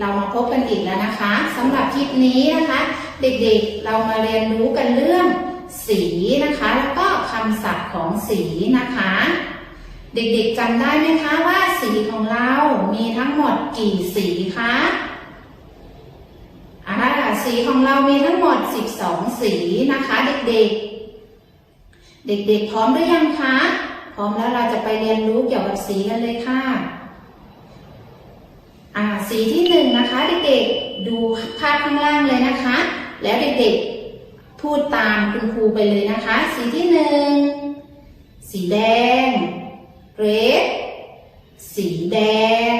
เรามาพบกันอีกแล้วนะคะสำหรับคลิปนี้นะคะ เด็กๆเรามาเรียนรู้กันเรื่องสีนะคะ แล้วก็คำศัพท์ของสีนะคะ เด็กๆจำได้ไหมคะว่าสีของเรามีทั้งหมดกี่สีคะอ่าสีของเรามีทั้งหมด 12 สีนะคะ เด็กๆ เด็กๆ พร้อมหรือยังคะ พร้อมแล้วเราจะไปเรียนรู้เกี่ยวกับสีกันเลยค่ะ อ่าสีที่หนึ่งนะคะเด็กๆดูภาพข้างล่างเลยนะคะ แล้วเด็กๆพูดตามคุณครูไปเลยนะคะ สีที่หนึ่งสีแดง red สีแดง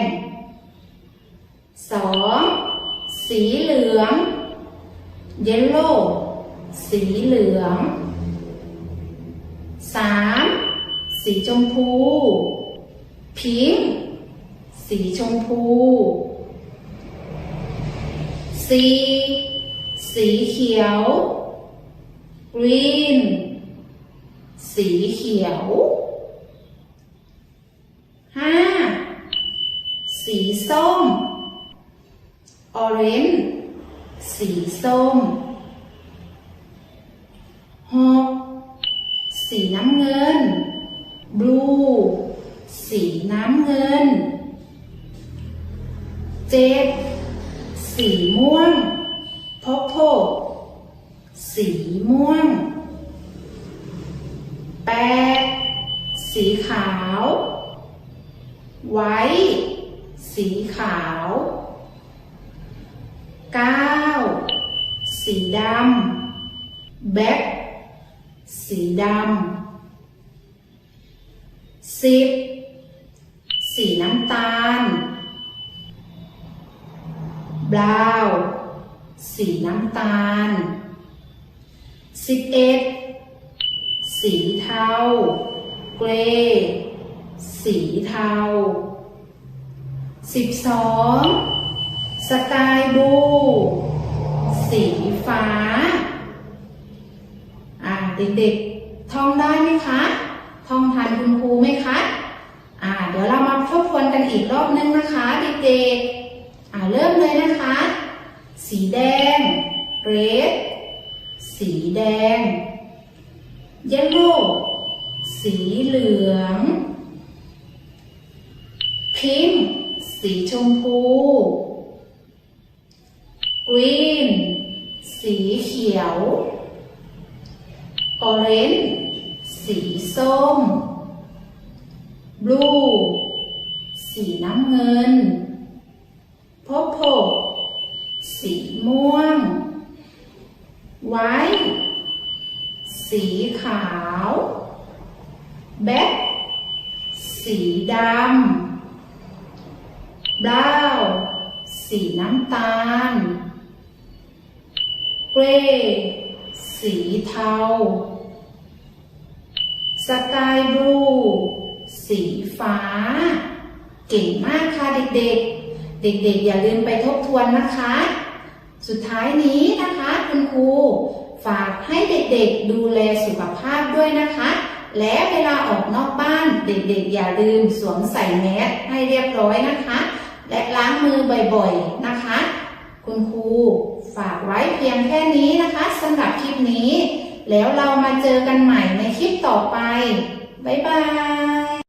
สองสีเหลือง yellow สีเหลืองสามสีชมพู pink สีชมพูสีสีเขียว green สีเขียวห้าสีส้ม orange สีส้มหกสีน้ำเงิน blue สีน้ำเงิน เจ็ดสีม่วง purple สีม่วงแปดสีขาว ไว้ สีขาวเก้าสีดำแบ็คสีดำสิบสีน้ำตาล บราวน์สีน้ำตาลสิบเอ็ดสีเทา เกรย์สีเทาสิบสองสกายบลูสีฟ้า อ่าเด็กๆท่องได้ไหมคะท่องทันคุณครูไหมคะ อ่า เดี๋ยวเรามาทบทวนกันอีกรอบนึงนะคะเด็กๆ อ่าเริ่มเลยนะคะ สีแดง red สีแดง yellow สีเหลือง pink สีชมพู green สีเขียว orange สีส้ม blue สีน้ำเงิน purple สี ม่วง white สีขาว black สีดำ brown สีน้ำตาล gray สีเทา สกายบลูสีฟ้า เก่งมากค่ะเด็กๆ เด็กๆ อย่าลืมไปทบทวนนะคะ สุดท้ายนี้นะคะคุณครูฝากให้เด็กๆดูแลสุขภาพด้วยนะคะ และเวลาออกนอกบ้านเด็กๆ อย่าลืมสวมใส่แมสให้เรียบร้อยนะคะ และล้างมือบ่อยๆนะคะ คุณครูฝากไว้เพียงแค่นี้นะคะสำหรับคลิปนี้ แล้วเรามาเจอกันใหม่ในคลิปต่อไป บ๊ายบาย